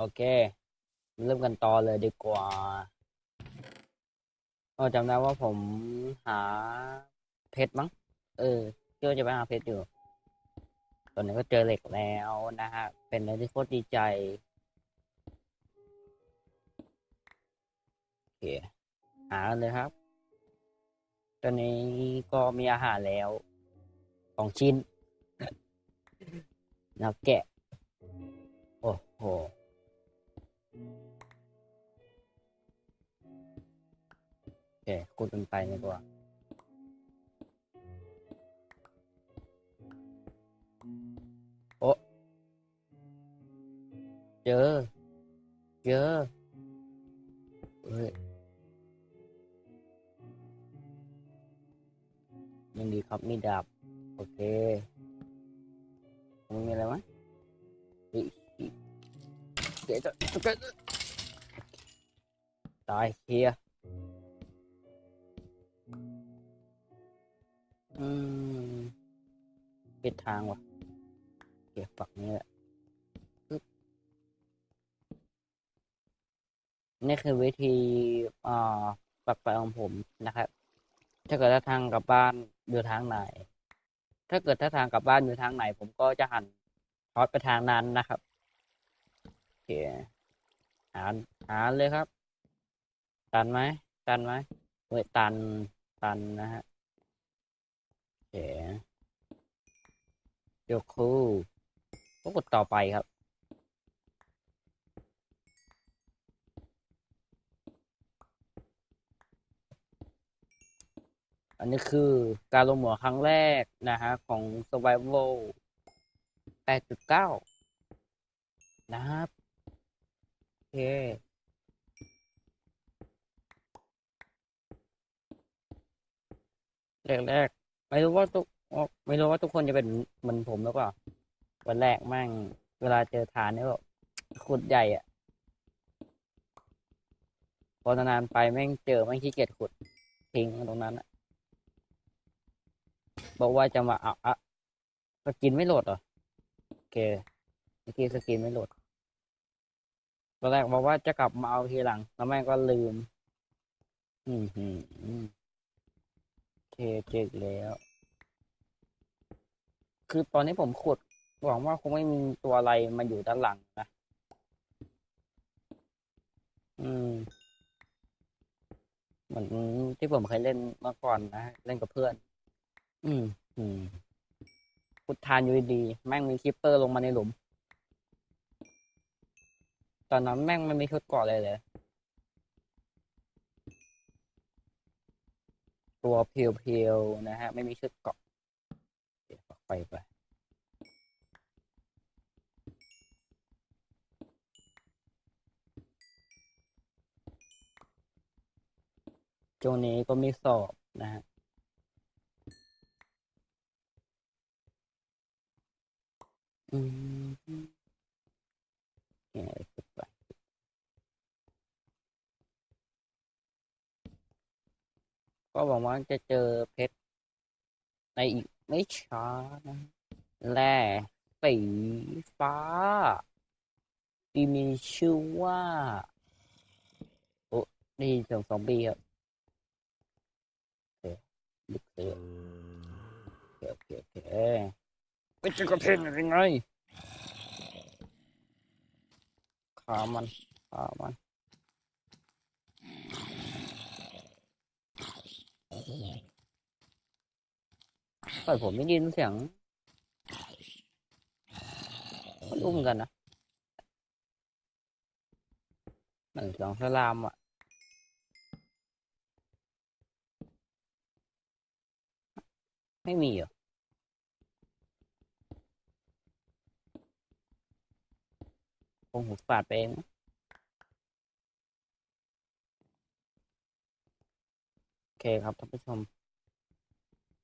โอเค เริ่มกันต่อเลยดีกว่าก็จำได้ว่าผมหาเพชรมั้ง เออเชื่อจะไปหาเพชรอยู่ ตอนนี้ก็เจอเหล็กแล้วนะฮะ เป็นอะไรที่โคตรดีใจ โอเค หาเลยครับ ตอนนี้ก็มีอาหารแล้วสองชิ้นแล้วแกะ โอ้โห โอเคคูดกันไปดีกว่าโอเจอเจอเฮ้ยยังดีครับมีดาบ โอเคมันมีอะไรไหมเฮ้ยเดี๋ยวจะจะตายเฮีย อืมปิดทางว่ะ เก็บฝักนี้แหละนี่คือวิธีอ่าปรับไฟของผมนะครับ ถ้าเกิดถ้าทางกลับบ้านอยู่ทางไหน ถ้าเกิดถ้าทางกลับบ้านอยู่ทางไหน ผมก็จะหันพอดไปทางนั้นนะครับโอเคหาหาเลยครับ ตันไหมตันไหมเฮ้ยตันตันนะฮะ เคเดี๋ยวคูก็กดต่อไปครับ อันนี้คือการลงหมวครั้งแรกนะฮะ ของ Survival 8.9 นะครับ โอเคแรกๆ ไม่รู้ว่าทุกไม่รู้ว่าทุกคนจะเป็นเหมือนผมแล้วก็วันแรกแม่ง เวลาเจอฐานเนี่แบบขุดใหญ่อะพอนานๆไปแม่งเจอแม่งขี้เกียจขุดทิ้งตรงนั้นอะบอกว่าจะมาเอาอะสกินไม่โหลดเหรอโอเคเมื่อกี้สกินไม่โหลดตอนแรกบอกว่าจะกลับมาเอาทีหลังแล้วแม่งก็ลืม อืมอืม เคเจออกแล้ว คือตอนนี้ผมขุดหวังว่าคงไม่มีตัวอะไรมาอยู่ด้านหลังนะ อืม เหมือนที่ผมเคยเล่นเมื่อก่อนนะเล่นกับเพื่อน อืม อืมพุทธานอยู่ดีแม่งมีคิปเปอร์ลงมาในหลุม ตอนนั้นแม่งไม่มีชุดเกาะเลยเลย ตัวเพียวๆนะฮะ ไม่มีชุดเกาะเดี๋ยวไปไปช่วงนี้ก็มีสอบนะฮะอืมเนี่ยสุดไป ก็หวังว่าจะเจอเพชรในอีกไม่ช้านะแร่สีฟ้า ที่มีชื่อว่าโอ้ด้ยินเสียงซอมบี้ครับโอเคลึกเลยโอเคโอเคโอเคเป็นจะกระเพนยังไงขามันขามัน แต่ผมไม่ได้ยินเสียงมันอุ้มกันนะหนึ่งสองสลามอะไม่มีเหรอคงหูฝาดไปเองมั้งโอ เคครับท่านผู้ชม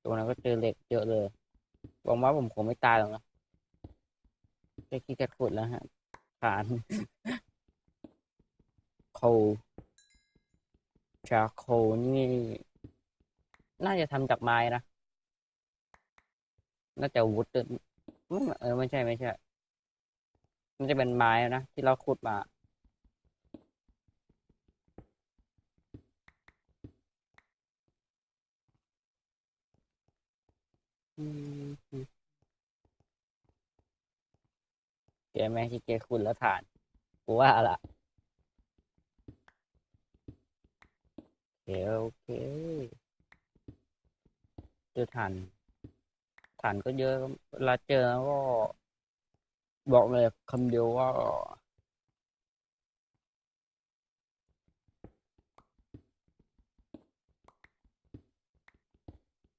ตรงนั้นก็เจอเหล็กเยอะเลยหวังว่าผมคงไม่ตายหรอกนะแค่ขี้กระขุดแล้วฮะผ่านโคชาโคนี่ น่าจะทำจากไม้นะ น่าจะวุดเออไม่ใช่ไม่ใช่มันจะเป็นไม้นะ ที่เราขุดมา อืมแกแม่งที่แกขุดแล้วฐาน กูว่าละโอเคโอเคเจอฐานฐานก็เยอะเวลาเจอก็ บอกเลยคำเดียวว่า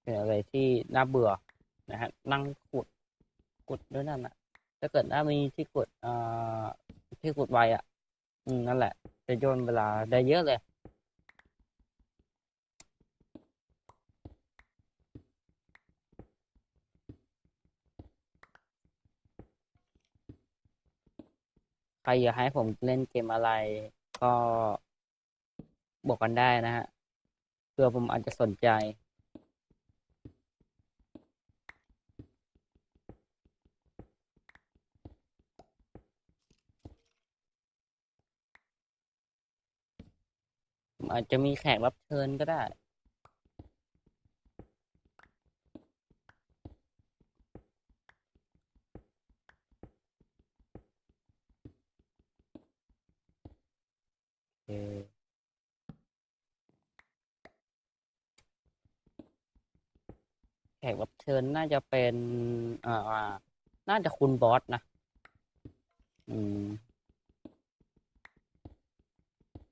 เป็นอะไรที่น่าเบื่อนะฮะนั่งขุดขุดด้วยนั่นอะถ้าเกิดถ้ามีที่ขุดอ่าที่ขุดไวอะอืมนั่นแหละจะย่นเวลาได้เยอะเลยใครอยากให้ผมเล่นเกมอะไรก็บอกกันได้นะฮะเพื่อผมอาจจะสนใจ อาจจะมีแขกรับเชิญก็ได้ โอเคแขกรับเชิญน่าจะเป็น อ่าอ่าน่าจะคุณบอสนะ อืม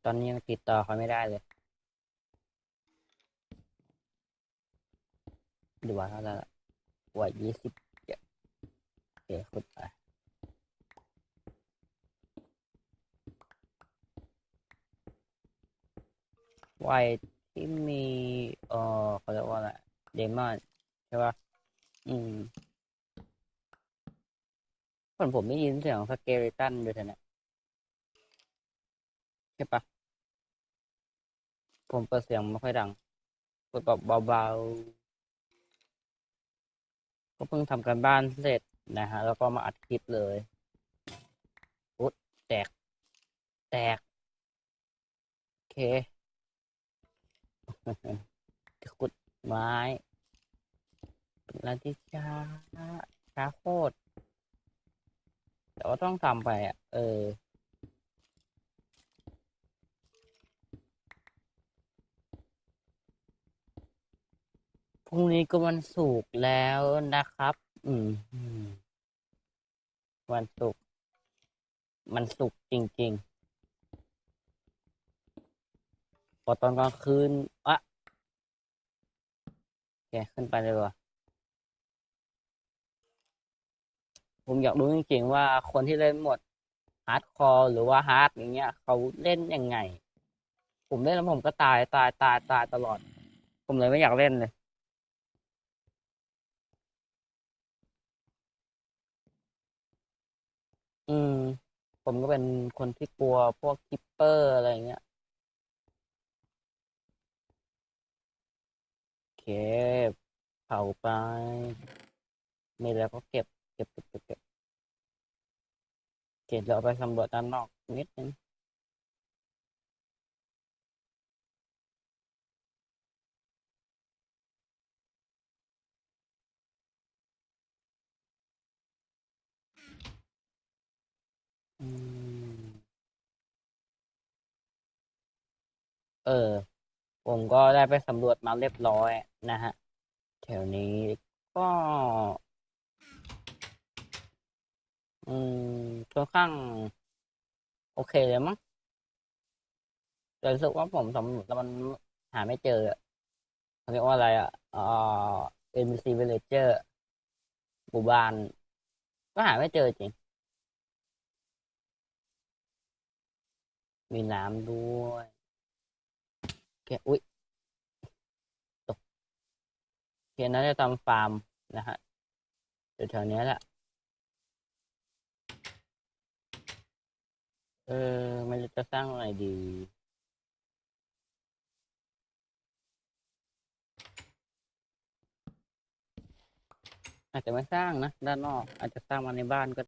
ตอนนี้ยังติดต่อเขาไม่ได้เลยดูว่าเท่าไหร่ละว่ายี่สิบเจ็ดโอเคขุดไปไวที่มีเออเขาเรียกว่าอะไรเดมอนใช่ป่ะอืมคนผมไม่ยินเสียงสเกเลตันด้วยนะใช่ปะ ผมเปิดเสียงไม่ค่อยดังเปิดแบบเบาๆ ก็เพิ่งทำการบ้านเสร็จนะฮะ แล้วก็มาอัดคลิปเลยอุ๊ยแตก แตก โอเคขุดไม้เป็นอะไรที่ช้าช้าโคตรแต่ว่าต้องทำไปอะ เออ รุ่งนี้ก็วันศุกร์แล้วนะครับ อืม วันศุกร์มันศุกร์จริงๆ พอตอนกลางคืนอะโอเคขึ้นไปเลยว่ะผมอยากรู้จริงๆว่าคนที่เล่นหมดฮาร์ดคอร์หรือว่าฮาร์ดอย่างเงี้ย เขาเล่นยังไง ผมเล่นแล้วผมก็ตายตายตายตายตลอด ผมเลยไม่อยากเล่นเลย อืม ผมก็เป็นคนที่กลัวพวกคิปเปอร์อะไรเงี้ยโอเคเผาไปมีแล้วก็เก็บ เก็บเก็บเก็บเก็บเก็บแล้วเราไปสำรวจด้านนอกนิดนึง เออ ผมก็ได้ไปสำรวจมาเรียบร้อยนะฮะ แถวนี้ก็ อืมค่อนข้าง โอเคเลยมั้งแต่รู้สึกว่าผมสำรวจแล้วมันหาไม่เจออะเขาเรียกว่าอะไรอะอ่า NPC Villager หมู่บ้าน ก็หาไม่เจอจริง มีน้ำด้วยโอเคอุ๊ยตกโอเคน่าจะทำฟาร์มนะฮะแถวๆนี้แหละ เออไม่รู้จะสร้างอะไรดีอาจจะไม่สร้างนะ ด้านนอก อาจจะสร้างมาในบ้านก็